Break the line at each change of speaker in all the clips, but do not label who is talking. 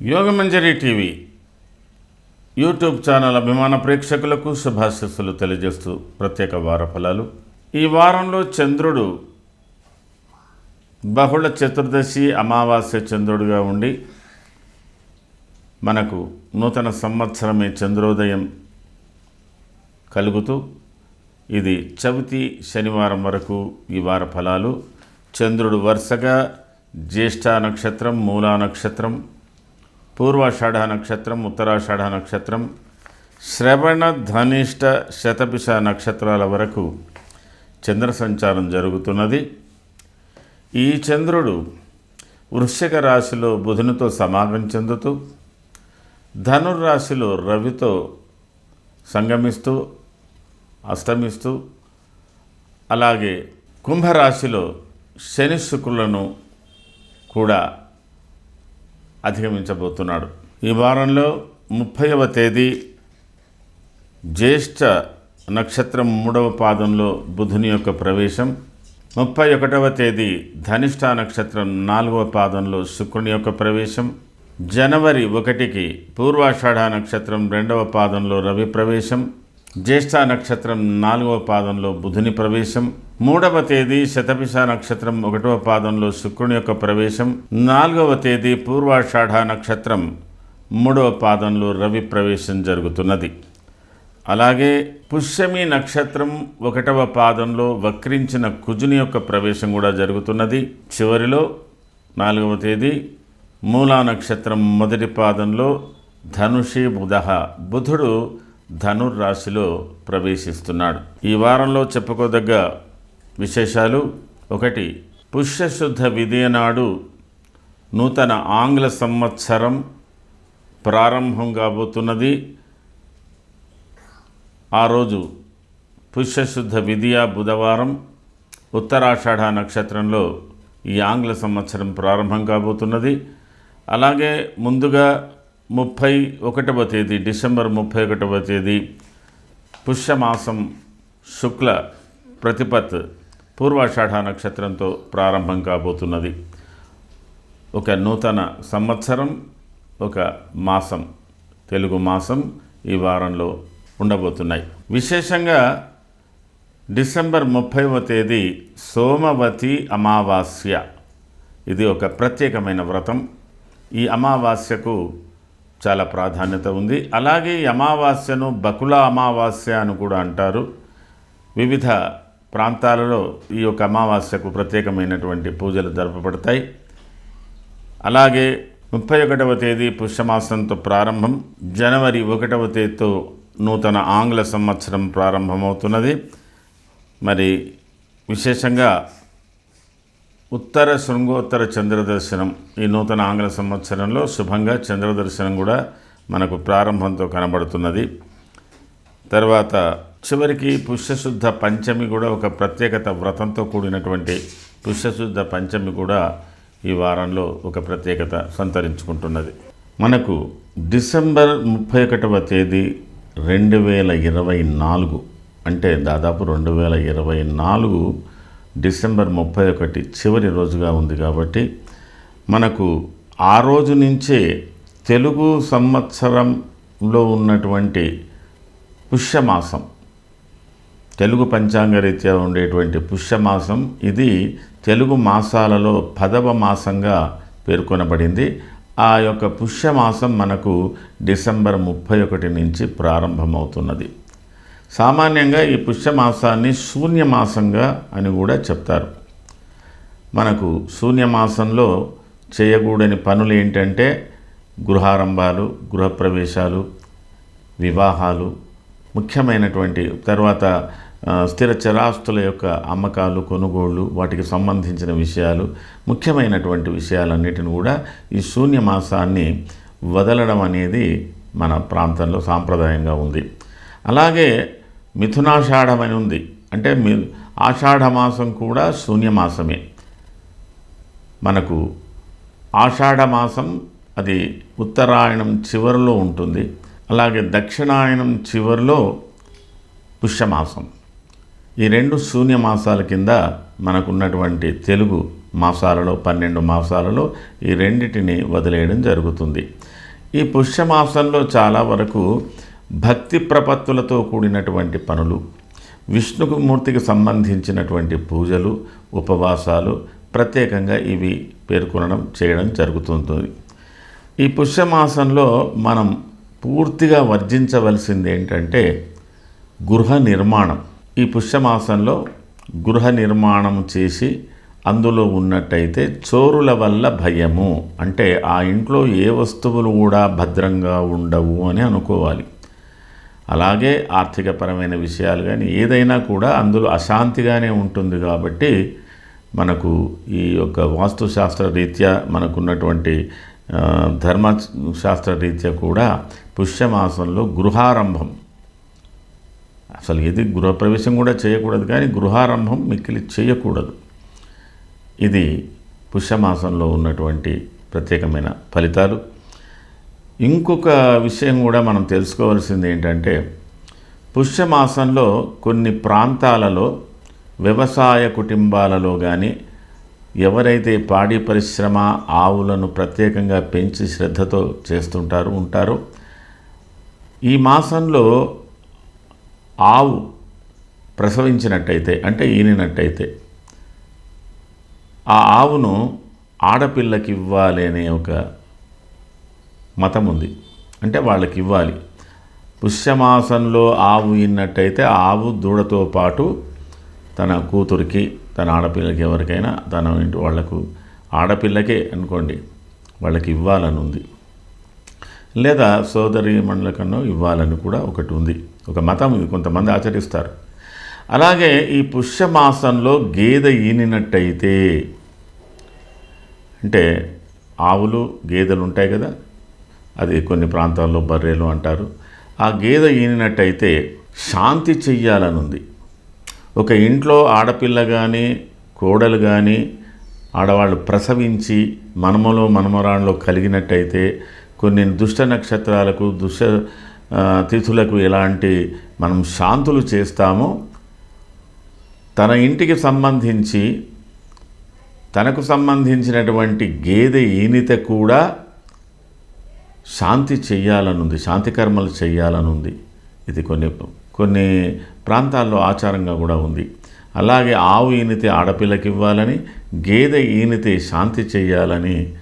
Yogamanjari TV. YouTube channel అభిమాన ప్రేక్షకులకు శుభాశిస్సులు తెలియజేస్తూ ప్రత్యేక వార ఫలాలు ఈ వారంలో చంద్రుడు బహుళ చతుర్దశి అమావాస్య చంద్రుడిగా ఉండి మనకు నూతన సంవత్సరమే చంద్రోదయం కలుగుతూ ఇది చవితి శనివారం వరకు ఈ వార ఫలాలు చంద్రుడు వరుసగా జ్యేష్ఠ నక్షత్రం మూలా నక్షత్రం పూర్వాషాఢ నక్షత్రం ఉత్తరాషాఢ నక్షత్రం శ్రవణ ధనిష్ట శతపిష నక్షత్రాల వరకు చంద్ర సంచారం జరుగుతున్నది. ఈ చంద్రుడు వృశ్చిక రాశిలో బుధునితో సమాగం చెందుతూ ధనుర్రాశిలో రవితో సంగమిస్తూ అస్తమిస్తూ అలాగే కుంభరాశిలో శని శుక్రులను కూడా అధిగమించబోతున్నాడు. ఈ వారంలో ముప్పైవ తేదీ జ్యేష్ఠ నక్షత్రం మూడవ పాదంలో బుధుని యొక్క ప్రవేశం. ముప్పై ఒకటవ తేదీ ధనిష్ట నక్షత్రం నాలుగవ పాదంలో శుక్రుని యొక్క ప్రవేశం. జనవరి ఒకటికి పూర్వాషాఢ నక్షత్రం రెండవ పాదంలో రవి ప్రవేశం. జ్యేష్ఠ నక్షత్రం నాలుగవ పాదంలో బుధుని ప్రవేశం మూడవ తేదీ శతభిష నక్షత్రం ఒకటవ పాదంలో శుక్రుని యొక్క ప్రవేశం నాలుగవ తేదీ పూర్వాషాఢ నక్షత్రం మూడవ పాదంలో రవి ప్రవేశం జరుగుతున్నది. అలాగే పుష్యమి నక్షత్రం ఒకటవ పాదంలో వక్రించిన కుజుని యొక్క ప్రవేశం కూడా జరుగుతున్నది. చివరిలో నాలుగవ తేదీ మూలా నక్షత్రం మొదటి పాదంలో ధనుషి బుధ. బుధుడు ధనుర్రాశిలో ప్రవేశిస్తున్నాడు. ఈ వారంలో చెప్పుకోదగ్గ విశేషాలు ఒకటి పుష్యశుద్ధ విధియ నాడు నూతన ఆంగ్ల సంవత్సరం ప్రారంభం కాబోతున్నది. ఆ రోజు పుష్యశుద్ధ విధియ బుధవారం ఉత్తరాషాఢ నక్షత్రంలో ఈ ఆంగ్ల సంవత్సరం ప్రారంభం కాబోతున్నది. అలాగే ముందుగా ముప్పై ఒకటవ తేదీ డిసెంబర్ ముప్పై ఒకటవ తేదీ పుష్యమాసం శుక్ల ప్రతిపత్ పూర్వాషాఢ నక్షత్రంతో ప్రారంభం కాబోతున్నది. ఒక నూతన సంవత్సరం ఒక మాసం తెలుగు మాసం ఈ వారంలో ఉండబోతున్నాయి. విశేషంగా డిసెంబర్ ముప్పైవ తేదీ సోమవతి అమావాస్య. ఇది ఒక ప్రత్యేకమైన వ్రతం. ఈ అమావాస్యకు చాలా ప్రాధాన్యత ఉంది. అలాగే ఈ అమావాస్యను బకుల అమావాస్య అని కూడా అంటారు. వివిధ ప్రాంతాలలో ఈ యొక్క అమావాస్యకు ప్రత్యేకమైనటువంటి పూజలు జరపబడతాయి. అలాగే ముప్పై ఒకటవ తేదీ పుష్యమాసంతో ప్రారంభం. జనవరి ఒకటవ తేదీతో నూతన ఆంగ్ల సంవత్సరం ప్రారంభమవుతున్నది. మరి విశేషంగా ఉత్తర శృంగోత్తర చంద్రదర్శనం ఈ నూతన ఆంగ్ల సంవత్సరంలో శుభంగా చంద్రదర్శనం కూడా మనకు ప్రారంభంతో కనబడుతున్నది. తర్వాత చివరికి పుష్యశుద్ధ పంచమి కూడా ఒక ప్రత్యేకత వ్రతంతో కూడినటువంటి పుష్యశుద్ధ పంచమి కూడా ఈ వారంలో ఒక ప్రత్యేకత సంతరించుకుంటున్నది. మనకు డిసెంబర్ ముప్పై ఒకటవ తేదీ రెండు వేల ఇరవై నాలుగు అంటే దాదాపు రెండు వేల ఇరవై నాలుగు డిసెంబర్ ముప్పై ఒకటి చివరి రోజుగా ఉంది కాబట్టి మనకు ఆ రోజు నుంచే తెలుగు సంవత్సరంలో ఉన్నటువంటి పుష్యమాసం తెలుగు పంచాంగరీత్యా ఉండేటువంటి పుష్యమాసం ఇది తెలుగు మాసాలలో పదవ మాసంగా పేర్కొనబడింది. ఆ యొక్క పుష్యమాసం మనకు డిసెంబర్ ముప్పై ఒకటి నుంచి ప్రారంభమవుతున్నది. సామాన్యంగా ఈ పుష్యమాసాన్ని శూన్యమాసంగా అని కూడా చెప్తారు. మనకు శూన్యమాసంలో చేయకూడని పనులు ఏంటంటే గృహారంభాలు గృహప్రవేశాలు వివాహాలు ముఖ్యమైనటువంటి తర్వాత స్థిర చరాస్తుల యొక్క అమ్మకాలు కొనుగోళ్ళు వాటికి సంబంధించిన విషయాలు ముఖ్యమైనటువంటి విషయాలన్నిటిని కూడా ఈ శూన్య మాసాన్ని వదలడం అనేది మన ప్రాంతంలో సాంప్రదాయంగా ఉంది. అలాగే మిథునాషాఢం అని ఉంది. అంటే మి ఆషాఢమాసం కూడా శూన్యమాసమే. మనకు ఆషాఢమాసం అది ఉత్తరాయణం చివరిలో ఉంటుంది. అలాగే దక్షిణాయనం చివరిలో పుష్యమాసం. ఈ రెండు శూన్యమాసాల కింద మనకున్నటువంటి తెలుగు మాసాలలో పన్నెండు మాసాలలో ఈ రెండిటిని వదిలేయడం జరుగుతుంది. ఈ పుష్యమాసంలో చాలా వరకు భక్తి ప్రపత్తులతో కూడినటువంటి పనులు విష్ణుమూర్తికి సంబంధించినటువంటి పూజలు ఉపవాసాలు ప్రత్యేకంగా ఇవి పేర్కొనడం చేయడం జరుగుతుంది ఈ పుష్యమాసంలో మనం పూర్తిగా వర్జించవలసింది ఏంటంటే గృహ నిర్మాణం. ఈ పుష్యమాసంలో గృహ నిర్మాణం చేసి అందులో ఉన్నట్టయితే చోరుల వల్ల భయము. అంటే ఆ ఇంట్లో ఏ వస్తువులు కూడా భద్రంగా ఉండవు అని అనుకోవాలి. అలాగే ఆర్థికపరమైన విషయాలు కానీ ఏదైనా కూడా అందులో అశాంతిగానే ఉంటుంది కాబట్టి మనకు ఈ యొక్క వాస్తుశాస్త్ర రీత్యా మనకున్నటువంటి ధర్మశాస్త్ర రీత్యా కూడా పుష్యమాసంలో గృహారంభం. అసలు ఇది గృహప్రవేశం కూడా చేయకూడదు కానీ గృహారంభం మిక్కిలి చేయకూడదు. ఇది పుష్యమాసంలో ఉన్నటువంటి ప్రత్యేకమైన ఫలితాలు. ఇంకొక విషయం కూడా మనం తెలుసుకోవాల్సింది ఏంటంటే పుష్యమాసంలో కొన్ని ప్రాంతాలలో వ్యవసాయ కుటుంబాలలో కానీ ఎవరైతే పాడి పరిశ్రమ ఆవులను ప్రత్యేకంగా పెంచి శ్రద్ధతో చేస్తుంటారు ఉంటారో. ఈ మాసంలో ఆవు ప్రసవించినట్టయితే అంటే ఈనినట్టయితే ఆ ఆవును ఆడపిల్లకి ఇవ్వాలి అనే ఒక మతం ఉంది అంటే వాళ్ళకి ఇవ్వాలి పుష్యమాసంలో ఆవు ఇన్నట్టయితే ఆవు దూడతో పాటు తన కూతురికి తన ఆడపిల్లకి ఎవరికైనా తన ఇంటి వాళ్ళకు ఆడపిల్లకే అనుకోండి వాళ్ళకి ఇవ్వాలని ఉంది లేదా సోదరి మండలకన్నా ఇవ్వాలని కూడా ఒకటి ఉంది ఒక మతం కొంతమంది ఆచరిస్తారు. అలాగే ఈ పుష్యమాసంలో గేదె ఈనినట్టయితే అంటే ఆవులు గేదెలు ఉంటాయి కదా అది కొన్ని ప్రాంతాల్లో బర్రెలు అంటారు. ఆ గేదె ఈనినట్టయితే శాంతి చెయ్యాలని ఉంది ఒక ఇంట్లో ఆడపిల్ల కానీ కోడలు కానీ ఆడవాళ్ళు ప్రసవించి మనమలో మనమరాళ్ళలో కలిగినట్టయితే కొన్ని దుష్ట నక్షత్రాలకు దుష్ట తిథులకు ఎలాంటి మనం శాంతులు చేస్తామో తన ఇంటికి సంబంధించి తనకు సంబంధించినటువంటి గేదె ఈనిత కూడా శాంతి చెయ్యాలనుంది శాంతి కర్మలు చెయ్యాలనుంది. ఇది కొన్ని కొన్ని ప్రాంతాల్లో ఆచారంగా కూడా ఉంది. అలాగే ఆవు ఈనితే ఆడపిల్లకి ఇవ్వాలని గేదె ఈనితే శాంతి చెయ్యాలని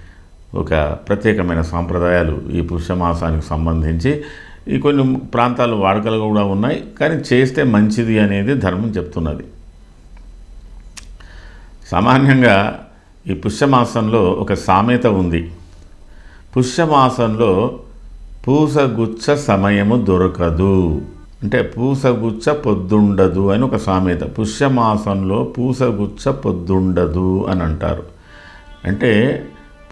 ఒక ప్రత్యేకమైన సాంప్రదాయాలు ఈ పుష్యమాసానికి సంబంధించి ఈ కొన్ని ప్రాంతాలు వాడుకలు కూడా ఉన్నాయి. కానీ చేస్తే మంచిది అనేది ధర్మం చెప్తున్నది. సామాన్యంగా ఈ పుష్యమాసంలో ఒక సామెత ఉంది. పుష్యమాసంలో పూసగుచ్చ సమయము దొరకదు. అంటే పూసగుచ్చ పొద్దుండదు అని ఒక సామెత. పుష్యమాసంలో పూసగుచ్చ పొద్దుండదు అని అంటారు. అంటే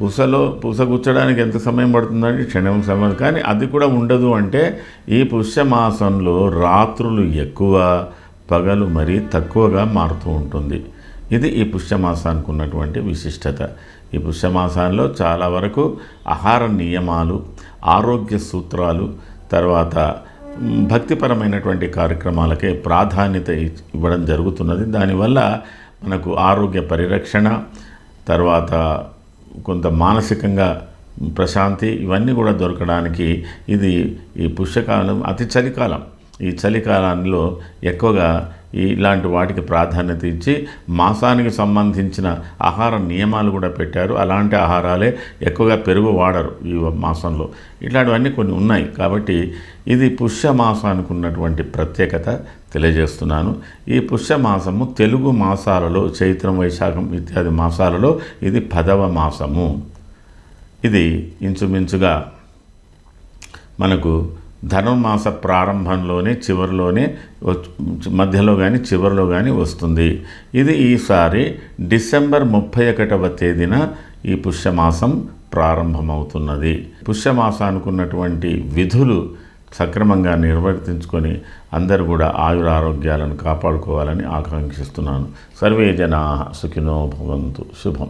పూసలో పూసగుచ్చడానికి ఎంత సమయం పడుతుందంటే క్షణం సమయం. కానీ అది కూడా ఉండదు అంటే ఈ పుష్యమాసంలో రాత్రులు ఎక్కువ పగలు మరీ తక్కువగా మారుతూ ఉంటుంది. ఇది ఈ పుష్యమాసానికి ఉన్నటువంటి విశిష్టత. ఈ పుష్యమాసాల్లో చాలా వరకు ఆహార నియమాలు ఆరోగ్య సూత్రాలు తర్వాత భక్తిపరమైనటువంటి కార్యక్రమాలకే ప్రాధాన్యత ఇవ్వడం జరుగుతున్నది. దానివల్ల మనకు ఆరోగ్య పరిరక్షణ తర్వాత కొంత మానసికంగా ప్రశాంతి ఇవన్నీ కూడా దొరకడానికి ఇది ఈ పుష్యకాలం అతి చలికాలం. ఈ చలికాలంలో ఎక్కువగా ఇలాంటి వాటికి ప్రాధాన్యత ఇచ్చి మాసానికి సంబంధించిన ఆహార నియమాలు కూడా పెట్టారు. అలాంటి ఆహారాలే ఎక్కువగా పెరుగు వాడరు ఈ మాసంలో. ఇట్లాంటివన్నీ కొన్ని ఉన్నాయి. కాబట్టి ఇది పుష్యమాసానికి ఉన్నటువంటి ప్రత్యేకత తెలియజేస్తున్నాను. ఈ పుష్యమాసము తెలుగు మాసాలలో చైత్రం వైశాఖం ఇత్యాది మాసాలలో ఇది పదవ మాసము. ఇది ఇంచుమించుగా మనకు ధనుర్మాస ప్రారంభంలోనే చివరిలోనే మధ్యలో కానీ చివరిలో కానీ వస్తుంది. ఇది ఈసారి డిసెంబర్ ముప్పై ఒకటవ తేదీన ఈ పుష్యమాసం ప్రారంభమవుతున్నది. పుష్యమాసానికి ఉన్నటువంటి విధులు సక్రమంగా నిర్వర్తించుకొని అందరూ కూడా ఆయుర ఆరోగ్యాలను కాపాడుకోవాలని ఆకాంక్షిస్తున్నాను. సర్వే జనా సుఖినో భవంతు. శుభం.